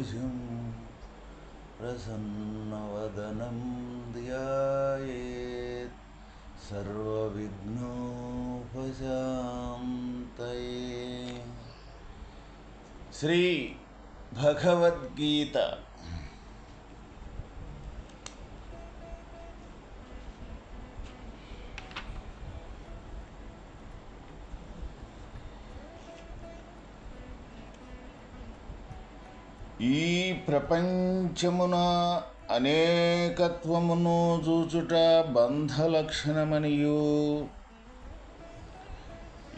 चतुर्भुजं प्रसन्नवदनं ध्यायेत् सर्वविघ्नोपशान्तये। శ్రీ ఈ ప్రపంచమున అనేకత్వమును చూచుట బంధ లక్షణమనియు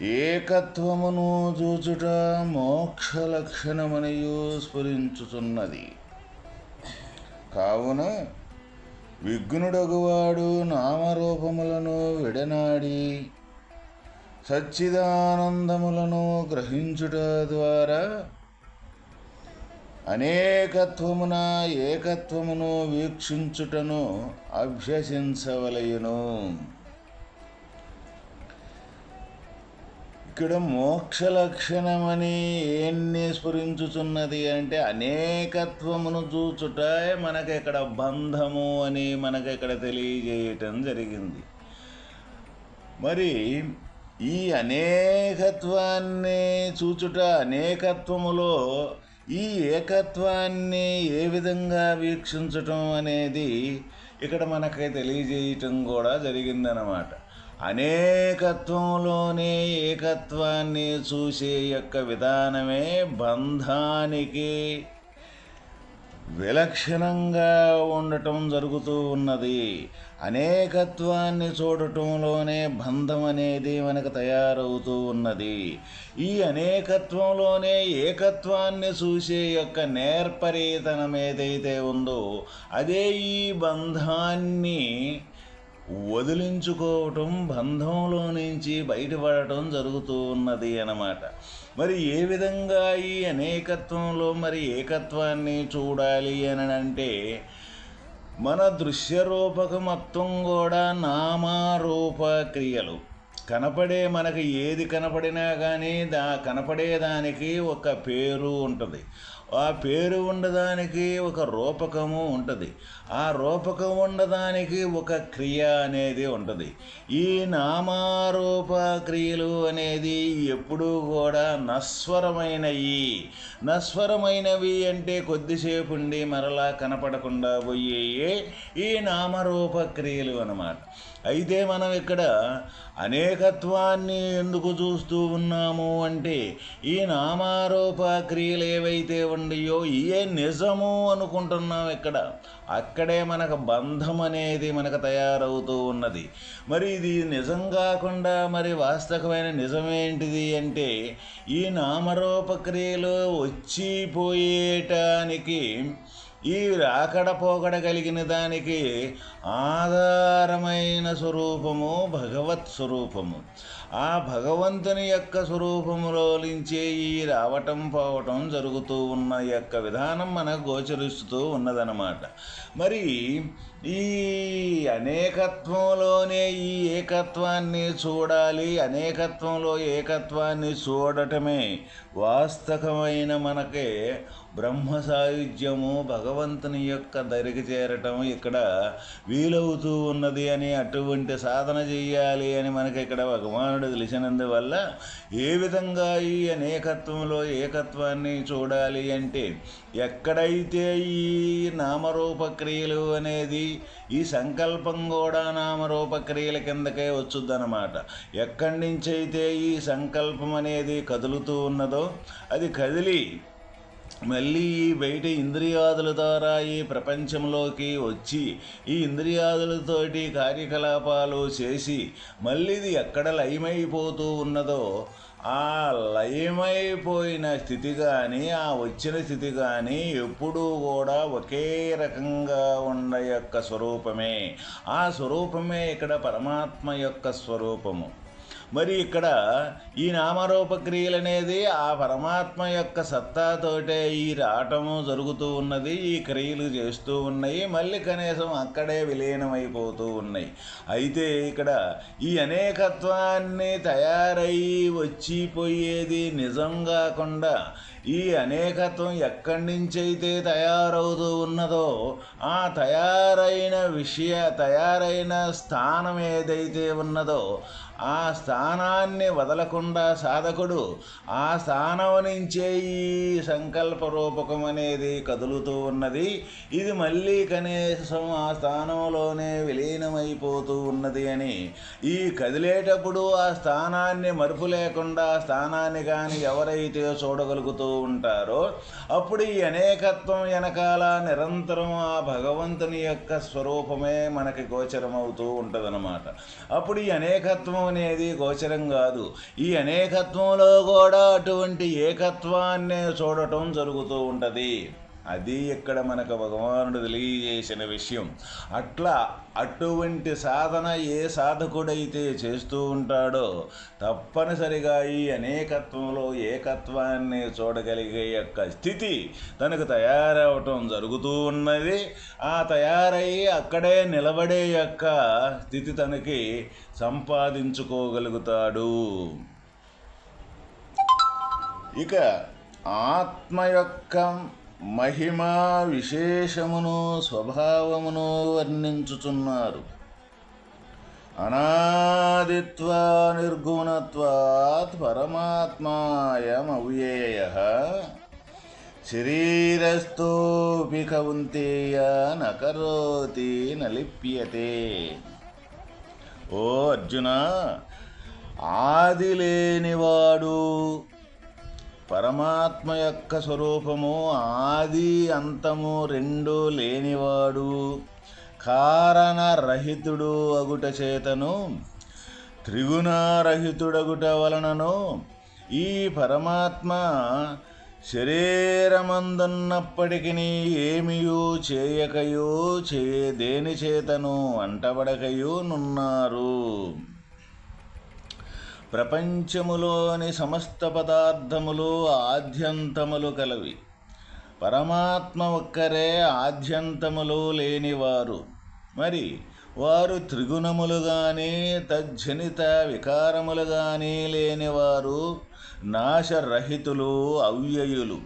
ఏకత్వమును చూచుట మోక్ష లక్షణమనియు స్ఫురించుచున్నది. కావున విఘ్నుడగువాడు నామరూపములను విడనాడి సచ్చిదానందములను గ్రహించుట ద్వారా అనేకత్వమున ఏకత్వమును వీక్షించుటను అభ్యసించవలయును. ఇక్కడ మోక్ష లక్షణమని ఏన్ని స్ఫురించుచున్నది అంటే అనేకత్వమును చూచుట మనకి ఇక్కడ బంధము అని మనకి ఇక్కడ తెలియజేయటం జరిగింది. మరి ఈ అనేకత్వాన్ని చూచుట అనేకత్వములో ఈ ఏకత్వాన్ని ఏ విధంగా వీక్షించటం అనేది ఇక్కడ మనకి తెలియజేయటం కూడా జరిగిందనమాట అనేకత్వంలోనే ఏకత్వాన్ని చూసే యొక్క విధానమే బంధానికి విలక్షణంగా ఉండటం జరుగుతూ ఉన్నది. అనేకత్వాన్ని చూడటంలోనే బంధం అనేది మనకు తయారవుతూ ఉన్నది. ఈ అనేకత్వంలోనే ఏకత్వాన్ని చూసే యొక్క నేర్పరితనం ఏదైతే ఉందో అదే ఈ బంధాన్ని వదిలించుకోవటం బంధంలో నుంచి బయటపడటం జరుగుతూ ఉన్నది అన్నమాట. మరి ఏ విధంగా ఈ అనేకత్వంలో మరి ఏకత్వాన్ని చూడాలి అని అంటే మన దృశ్యరూపక మొత్తం కూడా నామారూప క్రియలు. కనపడే మనకి ఏది కనపడినా కానీ దా కనపడేదానికి ఒక పేరు ఉంటుంది. ఆ పేరు ఉండదానికి ఒక రూపకము ఉంటుంది. ఆ రూపకం ఉండడానికి ఒక క్రియ అనేది ఉంటుంది. ఈ నామారూప క్రియలు అనేది ఎప్పుడూ కూడా నస్వరమైనవి నస్వరమైనవి అంటే కొద్దిసేపు ఉండి మరలా కనపడకుండా పోయే ఈ నామరూప క్రియలు అన్నమాట. అయితే మనం ఇక్కడ అనేకత్వాన్ని ఎందుకు చూస్తూ ఉన్నాము అంటే ఈ నామారూప క్రియలు ఏవైతే ఉండయో ఏ నిజము అనుకుంటున్నాం ఇక్కడ. అక్కడే మనకు బంధం అనేది మనకు తయారవుతూ ఉన్నది. మరి ఇది నిజం కాకుండా మరి వాస్తవమైన నిజమేంటిది అంటే ఈ నామరూప వచ్చి వచ్చిపోయేటానికి ఈ రాకడ పోకడ కలిగిన దానికి ఆధారమైన స్వరూపము భగవత్ స్వరూపము. ఆ భగవంతుని యొక్క స్వరూపములో నుంచే ఈ రావటం పోవటం జరుగుతూ ఉన్న యొక్క విధానం మనకు గోచరిస్తూ ఉన్నదన్నమాట. మరి ఈ అనేకత్వంలోనే ఈ ఏకత్వాన్ని చూడాలి అనేకత్వంలో ఏకత్వాన్ని చూడటమే వాస్తవమైన మనకే బ్రహ్మ సాయుధ్యము భగవంతుని యొక్క దరికి చేరటం ఇక్కడ వీలవుతూ ఉన్నది అని అటువంటి సాధన చేయాలి అని మనకి ఇక్కడ భగవానుడు తెలిసినందువల్ల ఏ విధంగా ఈ అనేకత్వంలో ఏకత్వాన్ని చూడాలి అంటే ఎక్కడైతే ఈ నామరూపక్రియలు అనేది ఈ సంకల్పం కూడా నామరూపక్రియల కిందకే వచ్చుద్దనమాట ఎక్కడి నుంచి అయితే ఈ సంకల్పం అనేది కదులుతూ ఉన్నదో అది కదిలి మళ్ళీ ఈ బయట ఇంద్రియాదుల ద్వారా ఈ ప్రపంచంలోకి వచ్చి ఈ ఇంద్రియాదులతోటి కార్యకలాపాలు చేసి మళ్ళీ ఇది ఎక్కడ లయమైపోతూ ఉన్నదో ఆ లయమైపోయిన స్థితి కానీ ఆ వచ్చిన స్థితి కానీ ఎప్పుడూ కూడా ఒకే రకంగా ఉన్న యొక్క స్వరూపమే. ఆ స్వరూపమే ఇక్కడ పరమాత్మ యొక్క స్వరూపము. మరి ఇక్కడ ఈ నామరూపక్రియలు అనేది ఆ పరమాత్మ యొక్క సత్తాతోటే ఈ రాటము జరుగుతూ ఉన్నది ఈ క్రియలు చేస్తూ ఉన్నాయి మళ్ళీ కనీసం అక్కడే విలీనమైపోతూ ఉన్నాయి. అయితే ఇక్కడ ఈ అనేకత్వాన్ని తయారయ్యి వచ్చిపోయేది నిజం కాకుండా ఈ అనేకత్వం ఎక్కడి నుంచి అయితే తయారవుతూ ఉన్నదో ఆ తయారైన విషయ తయారైన స్థానం ఏదైతే ఉన్నదో ఆ స్థానాన్ని వదలకుండా సాధకుడు ఆ స్థానం నుంచే ఈ సంకల్ప రూపకం అనేది కదులుతూ ఉన్నది. ఇది మళ్ళీ కనీసం ఆ స్థానంలోనే విలీనమైపోతూ ఉన్నది అని. ఈ కదిలేటప్పుడు ఆ స్థానాన్ని మరుపు లేకుండా స్థానాన్ని కానీ ఎవరైతే చూడగలుగుతూ ఉంటారో అప్పుడు ఈ అనేకత్వం వెనకాల నిరంతరం ఆ భగవంతుని యొక్క స్వరూపమే మనకి గోచరమవుతూ ఉంటుందన్నమాట. అప్పుడు ఈ అనేకత్వం అనేది గోచరం కాదు. ఈ అనేకత్వంలో కూడా అటువంటి ఏకత్వాన్ని చూడటం జరుగుతూ ఉంటుంది. అది ఇక్కడ మనకు భగవానుడు తెలియజేసిన విషయం. అట్లా అటువంటి సాధన ఏ సాధకుడైతే చేస్తూ ఉంటాడో తప్పనిసరిగా ఈ అనేకత్వంలో ఏకత్వాన్ని చూడగలిగే యొక్క స్థితి తనకు తయారవటం జరుగుతూ ఉన్నది. ఆ తయారయ్యి అక్కడే నిలబడే యొక్క స్థితి తనకి సంపాదించుకోగలుగుతాడు. ఇక ఆత్మ యొక్క మహిమా విశేషమును స్వభావమును వర్ణించుచున్నారు. అనాదిత్వ నిర్గుణత్వాత్ పరమాత్మాయమవ్యయ. శరీరస్థోపి కౌంతేయ నకరోతి నలిప్యతే. ఓ అర్జున ఆది లేనివాడు పరమాత్మ యొక్క స్వరూపము ఆది అంతము రెండు లేనివాడు. కారణరహితుడు అగుట చేతను త్రిగుణారహితుడగుట వలనను ఈ పరమాత్మ శరీరమందున్నప్పటికీ ఏమియూ చేయకయో చే దేని చేతను అంటబడకయో నున్నారు. ప్రపంచములోని సమస్త పదార్థములు ఆద్యంతములు కలవి. పరమాత్మ ఒక్కరే ఆద్యంతములు లేనివారు. మరి వారు త్రిగుణములు కానీ తజ్జనిత వికారములు కానీ లేనివారు నాశరహితులు అవ్యయులు.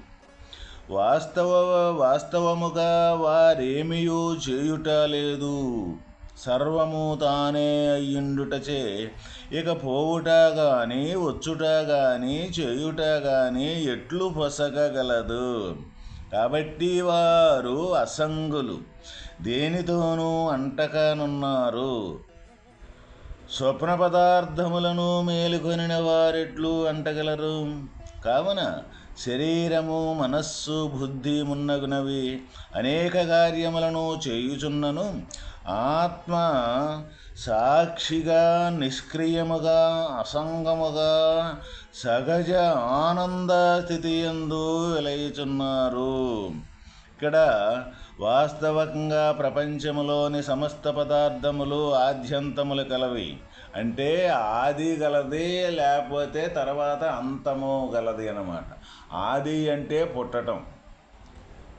వాస్తవ వాస్తవముగా వారేమియూ చేయుట లేదు. సర్వము తానే అయ్యుండుటచే. ఇక పోవుట గాని వచ్చుట గాని చేయుట గాని ఎట్లు పొసగగలదు? కాబట్టి వారు అసంగులు. దేనితోనూ అంటకనున్నారు? స్వప్న పదార్థములను మేలుకొనిన వారెట్లు అంటగలరు? కావున శరీరము మనస్సు బుద్ధి మున్నగునవి అనేక కార్యములను చేయుచున్నను. ఆత్మ సాక్షిగా నిష్క్రియముగా అసంగముగా సహజ ఆనంద స్థితి ఎందు వెలయుచున్నారు. ఇక్కడ వాస్తవంగా ప్రపంచములోని సమస్త పదార్థములు ఆద్యంతములు కలవి అంటే ఆది గలది లేకపోతే తర్వాత అంతము గలది అనమాట ఆది అంటే పుట్టటం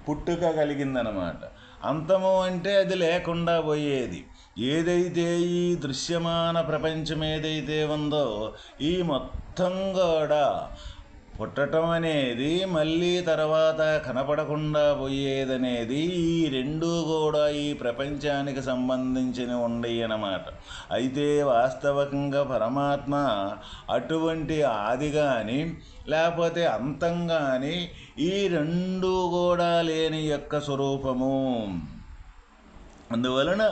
పుట్టుక కలిగిందనమాట అంతము అంటే అది లేకుండా పోయేది. ఏదైతే ఈ దృశ్యమాన ప్రపంచం ఏదైతే ఉందో ఈ మొత్తం కూడా పుట్టటం అనేది మళ్ళీ తర్వాత కనపడకుండా పోయేదనేది ఈ రెండు కూడా ఈ ప్రపంచానికి సంబంధించిన ఉండయి అన్నమాట. అయితే వాస్తవకంగా పరమాత్మ అటువంటి ఆది కానీ లేకపోతే అంతం కానీ ఈ రెండు కూడా లేని యొక్క స్వరూపము. అందువలన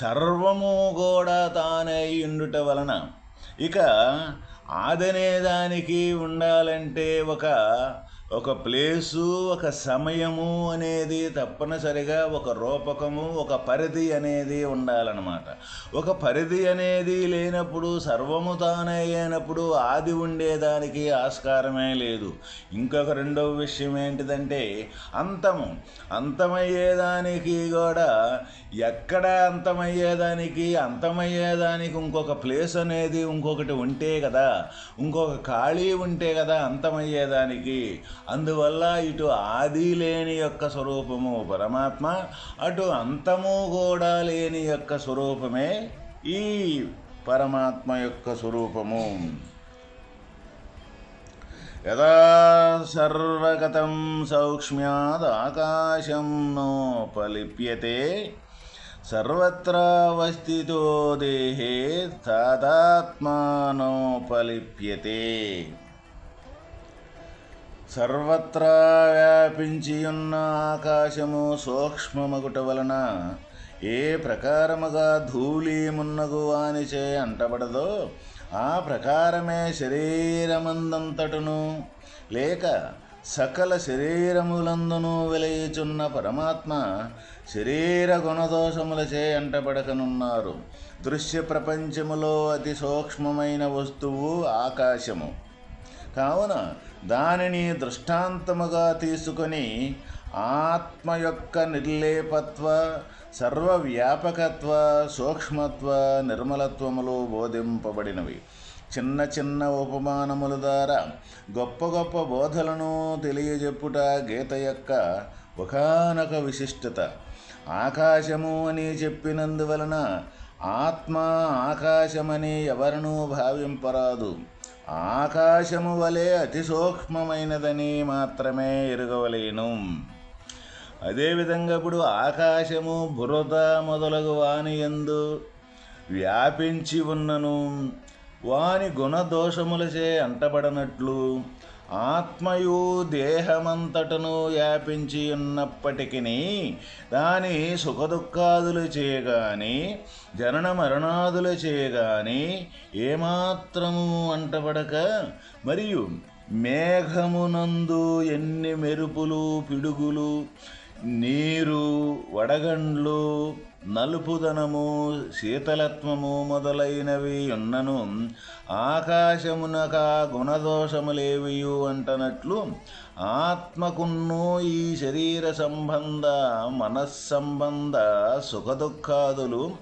సర్వము కూడా తానే ఉండుట వలన. ఇక ఆదనేదానికి ఉండాలంటే ఒక ఒక ప్లేసు ఒక సమయము అనేది తప్పనిసరిగా ఒక రూపకము ఒక పరిధి అనేది ఉండాలన్నమాట. ఒక పరిధి అనేది లేనప్పుడు సర్వము తానే అయినప్పుడు ఆది ఉండేదానికి ఆస్కారమే లేదు. ఇంకొక రెండవ విషయం ఏంటిదంటే అంతము. అంతమయ్యేదానికి కూడా ఎక్కడ అంతమయ్యేదానికి అంతమయ్యేదానికి ఇంకొక ప్లేస్ అనేది ఇంకొకటి ఉంటే కదా ఇంకొక ఖాళీ ఉంటే కదా అంతమయ్యేదానికి అందువల్ల ఇటు ఆది లేని యొక్క స్వరూపము పరమాత్మ అటు అంతము కూడా లేని యొక్క స్వరూపమే ఈ పరమాత్మ యొక్క స్వరూపము. యదా సర్వగతం సౌక్ష్మ్యాదాకాశం నోపలిప్యతే సర్వత్రావస్థితో దేహే తాదాత్మానోపలిప్యతే సర్వత్రా వ్యాపించియున్న ఆకాశము సూక్ష్మమగుట వలన ఏ ప్రకారముగా ధూళి మున్నగు వానిచే అంటబడదో ఆ ప్రకారమే శరీరమందంతటును. లేక సకల శరీరములందును వెలయుచున్న పరమాత్మ శరీర గుణదోషములచే అంటబడకనున్నారు. దృశ్య ప్రపంచములో అతి సూక్ష్మమైన వస్తువు ఆకాశము. కావున దానిని దృష్టాంతముగా తీసుకొని ఆత్మ యొక్క నిర్లేపత్వ సర్వవ్యాపకత్వ సూక్ష్మత్వ నిర్మలత్వములు బోధింపబడినవి. చిన్న చిన్న ఉపమానముల ద్వారా గొప్ప గొప్ప బోధలను తెలియజెప్పుట గీత యొక్క ఒకనొక విశిష్టత. ఆకాశము అని చెప్పినందువలన ఆత్మ ఆకాశమని ఎవరినూ భావింపరాదు. ఆకాశము వలె అతి సూక్ష్మమైనదని మాత్రమే ఎరుగవలేను. అదేవిధంగా ఇప్పుడు ఆకాశము బురద మొదలగు వాని ఎందు వ్యాపించి ఉన్నను. వాని గుణదోషములచే అంటబడనట్లు ఆత్మయు దేహమంతటను వ్యాపించి ఉన్నప్పటికీ దాని సుఖదుఖాదులు చేయగాని జనన మరణాదులు చేయగాని ఏమాత్రము అంటబడక మరియు మేఘమునందు ఎన్ని మెరుపులు పిడుగులు నీరు వడగండ్లు నలుపుదనము శీతలత్వము మొదలైనవి ఉన్నను ఆకాశమునక గుణదోషములేవియు అంటనట్లు ఆత్మకున్ను ఈ శరీర సంబంధ మనస్సంబంధ సుఖదుఖాదులు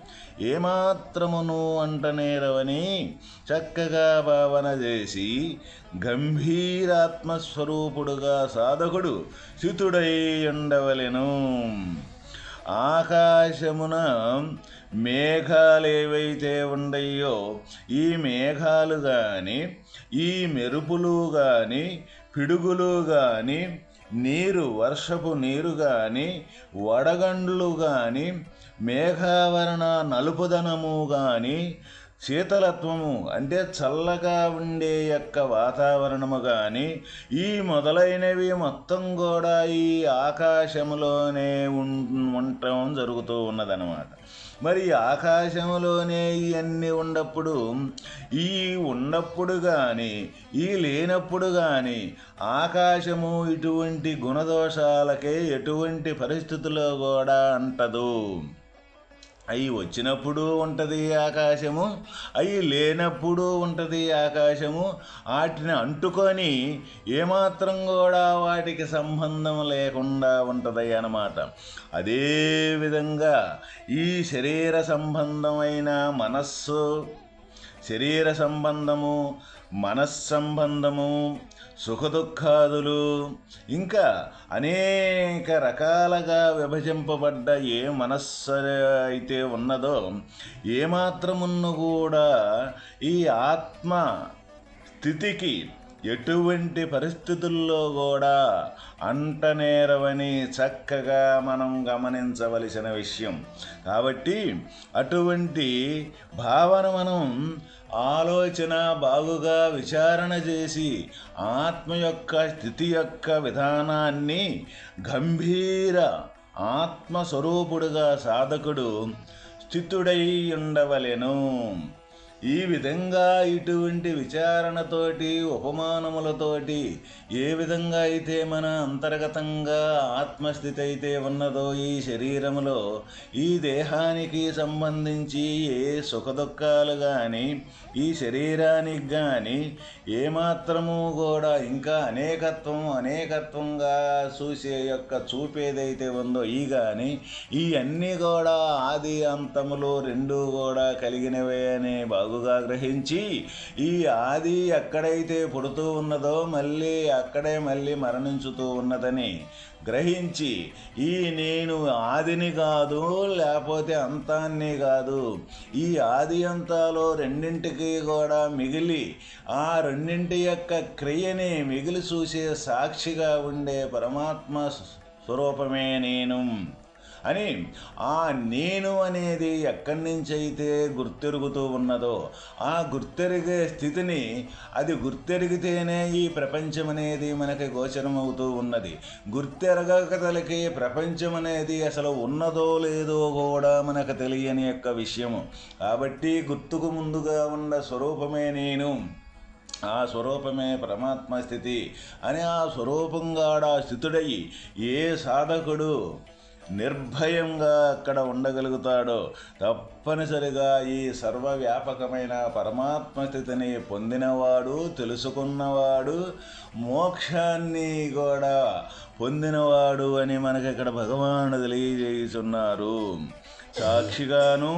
ఏమాత్రమును అంటనేరవని చక్కగా భావన చేసి గంభీరాత్మస్వరూపుడుగా సాధకుడు శితుడై ఉండవలెను ఆకాశమున మేఘాలు ఏవైతే ఉండయో ఈ మేఘాలు కానీ ఈ మెరుపులు కానీ పిడుగులు కానీ నీరు వర్షపు నీరు కానీ వడగండ్లు కానీ మేఘావరణ నలుపుదనము కానీ శీతలత్వము అంటే చల్లగా ఉండే యొక్క వాతావరణము కానీ ఈ మొదలైనవి మొత్తం కూడా ఈ ఆకాశములోనే ఉండటం జరుగుతూ ఉన్నదనమాట మరి ఆకాశంలోనే ఇవన్నీ ఉన్నప్పుడు ఈ ఉన్నప్పుడు కానీ ఈ లేనప్పుడు కానీ ఆకాశము ఇటువంటి గుణదోషాలకే ఎటువంటి పరిస్థితుల్లో కూడా అంటదు. అవి వచ్చినప్పుడు ఉంటుంది ఆకాశము అవి లేనప్పుడు ఉంటుంది ఆకాశము. వాటిని అంటుకొని ఏమాత్రం కూడా వాటికి సంబంధం లేకుండా ఉంటుంది అన్నమాట. అదేవిధంగా ఈ శరీర సంబంధమైన మనస్సు శరీర సంబంధము మనస్సంబంధము సుఖదుఖాదులు. ఇంకా అనేక రకాలుగా విభజింపబడ్డ ఏ మనస్సు అయితే ఉన్నదో ఏమాత్రమున్న కూడా ఈ ఆత్మ స్థితికి ఎటువంటి పరిస్థితుల్లో కూడా అంటనేరవని చక్కగా మనం గమనించవలసిన విషయం. కాబట్టి అటువంటి భావన మనం ఆలోచన బాగుగా విచారణ చేసి ఆత్మ యొక్క స్థితి యొక్క విధానాన్ని గంభీర ఆత్మస్వరూపుడుగా సాధకుడు స్థితుడై ఉండవలెను. ఈ విధంగా ఇటువంటి విచారణతోటి ఉపమానములతోటి ఏ విధంగా అయితే మన అంతర్గతంగా ఆత్మస్థితి అయితే ఉన్నదో ఈ శరీరములో ఈ దేహానికి సంబంధించి ఏ సుఖదుఖాలు కానీ ఈ శరీరానికి కానీ ఏమాత్రము కూడా ఇంకా అనేకత్వం అనేకత్వంగా చూసే యొక్క చూపేదైతే ఉందో ఈ కానీ ఈ అన్నీ కూడా ఆది అంతములు రెండూ కూడా కలిగినవే అనే చదువుగా గ్రహించి ఈ ఆది ఎక్కడైతే పుడుతూ ఉన్నదో మళ్ళీ అక్కడే మళ్ళీ మరణించుతూ ఉన్నదని గ్రహించి ఈ నేను ఆదిని కాదు లేకపోతే అంతాన్ని కాదు ఈ ఆది అంతాలో రెండింటికి కూడా మిగిలి ఆ రెండింటి యొక్క క్రియని మిగిలి చూసే సాక్షిగా ఉండే పరమాత్మ స్వరూపమే నేను. అని ఆ నేను అనేది ఎక్కడి నుంచి అయితే గుర్తెరుగుతూ ఉన్నదో ఆ గుర్తెరిగే స్థితిని అది గుర్తెరిగితేనే ఈ ప్రపంచం అనేది మనకి గోచరమవుతూ ఉన్నది. గుర్తెరగకతలకి ప్రపంచం అనేది అసలు ఉన్నదో లేదో కూడా మనకు తెలియని యొక్క విషయము. కాబట్టి గుర్తుకు ముందుగా ఉన్న స్వరూపమే నేను. ఆ స్వరూపమే పరమాత్మ స్థితి. అని ఆ స్వరూపంగా స్థితుడయి ఏ సాధకుడు నిర్భయంగా అక్కడ ఉండగలుగుతాడో తప్పనిసరిగా ఈ సర్వవ్యాపకమైన పరమాత్మ స్థితిని పొందినవాడు తెలుసుకున్నవాడు మోక్షాన్ని కూడా పొందినవాడు అని మనకి ఇక్కడ భగవానుడు తెలియజేస్తున్నారు సాక్షిగాను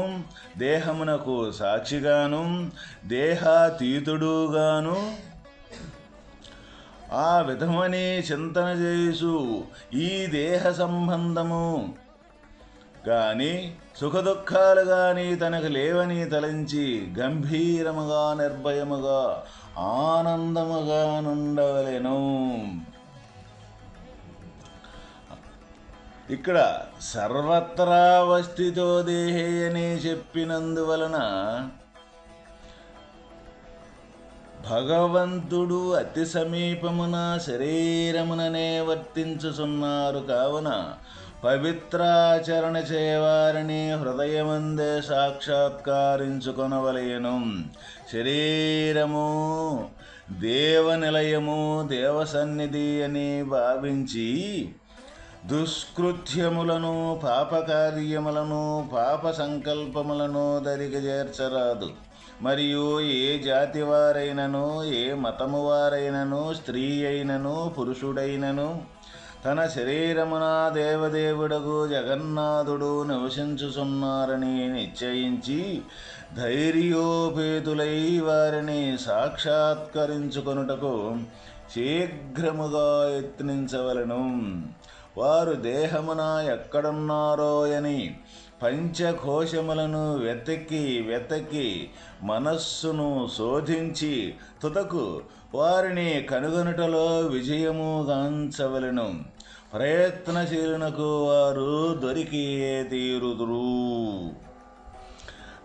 దేహమునకు సాక్షిగాను దేహాతీతుడుగాను ఆ విధమని చింతన చేసు ఈ దేహ సంబంధము. కానీ సుఖదుఖాలు కానీ తనకు లేవని తలంచి గంభీరముగా నిర్భయముగా ఆనందముగా నుండవలెను. ఇక్కడ సర్వత్రా వస్తితో దేహే అని చెప్పినందువలన భగవంతుడు అతి సమీపమున శరీరముననే వర్తించుచున్నారు కావున పవిత్రాచరణ చేయవారిని హృదయమందే సాక్షాత్కారించుకొనవలయను శరీరము దేవనిలయము దేవసన్నిధి అని భావించి దుష్కృత్యములను పాపకార్యములను పాప సంకల్పములను దరిగజేర్చరాదు. మరియు ఏ జాతి వారైనను ఏ మతము వారైనను స్త్రీ అయినను పురుషుడైనను తన శరీరమున దేవదేవుడకు జగన్నాథుడు నివసించుచున్నారని నిశ్చయించి ధైర్యోపేతులై వారిని సాక్షాత్కరించుకొనుటకు శీఘ్రముగా యత్నించవలను. వారు దేహమున ఎక్కడున్నారో అని పంచకోశములను వెతకి వెతకి మనస్సును శోధించి తుదకు వారిని కనుగొనుటలో విజయము గాంచవలను. ప్రయత్నశీలునకు వారు దొరికి తీరుదురు.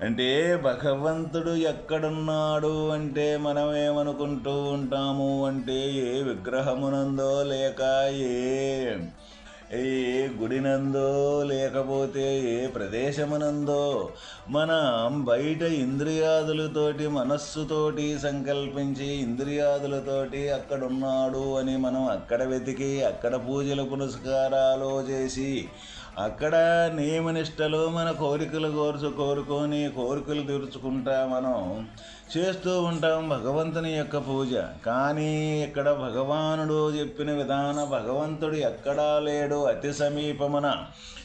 అంటే భగవంతుడు ఎక్కడున్నాడు అంటే మనం ఏమనుకుంటూ ఉంటాము అంటే ఏ విగ్రహమునందో లేక ఏ ఏ గుడినందో లేకపోతే ఏ ప్రదేశమునందో మనం బయట ఇంద్రియాదులతోటి మనస్సుతోటి సంకల్పించి ఇంద్రియాదులతోటి అక్కడున్నాడు అని మనం అక్కడ వెతికి అక్కడ పూజలు పునస్కారాలు చేసి అక్కడ నియమనిష్టలు మన కోరికలు కోరుచు కోరుకొని కోరికలు తీర్చుకుంటా మనం చేస్తూ ఉంటాం భగవంతుని యొక్క పూజ. కానీ ఇక్కడ భగవానుడు చెప్పిన విధాన భగవంతుడు ఎక్కడా లేడు అతి సమీపమున.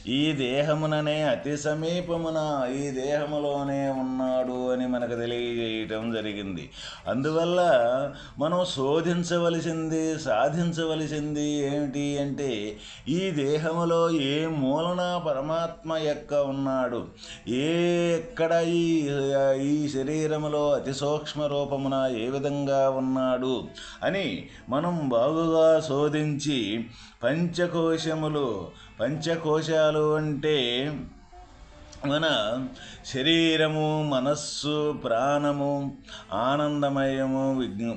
ఈ దేహముననే అతి సమీపమున ఈ దేహములోనే ఉన్నాడు అని మనకు తెలియజేయటం జరిగింది. అందువల్ల మనం శోధించవలసింది సాధించవలసింది ఏమిటి అంటే ఈ దేహములో ఏ మూలన పరమాత్మ యొక్క ఉన్నాడు ఏ ఎక్కడ ఈ ఈ శరీరములో అతి సూక్ష్మ రూపమున ఏ విధంగా ఉన్నాడు అని మనం బాగుగా శోధించి పంచకోశములు పంచకోశాలు అంటే మన శరీరము మనస్సు ప్రాణము ఆనందమయము విఘ్న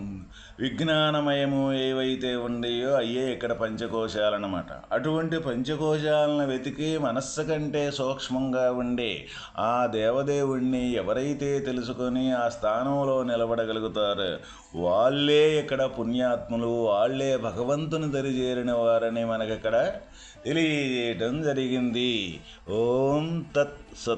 విజ్ఞానమయము ఏవైతే ఉండయో అయ్యే ఇక్కడ పంచకోశాలన్నమాట. అటువంటి పంచకోశాలను వెతికి మనస్సు కంటే సూక్ష్మంగా ఉండే ఆ దేవదేవుణ్ణి ఎవరైతే తెలుసుకొని ఆ స్థానంలో నిలబడగలుగుతారో వాళ్ళే ఇక్కడ పుణ్యాత్ములు వాళ్ళే భగవంతుని దరిచేరిన వారని మనకిక్కడ తెలియజేయటం జరిగింది. ఓం తత్ సత్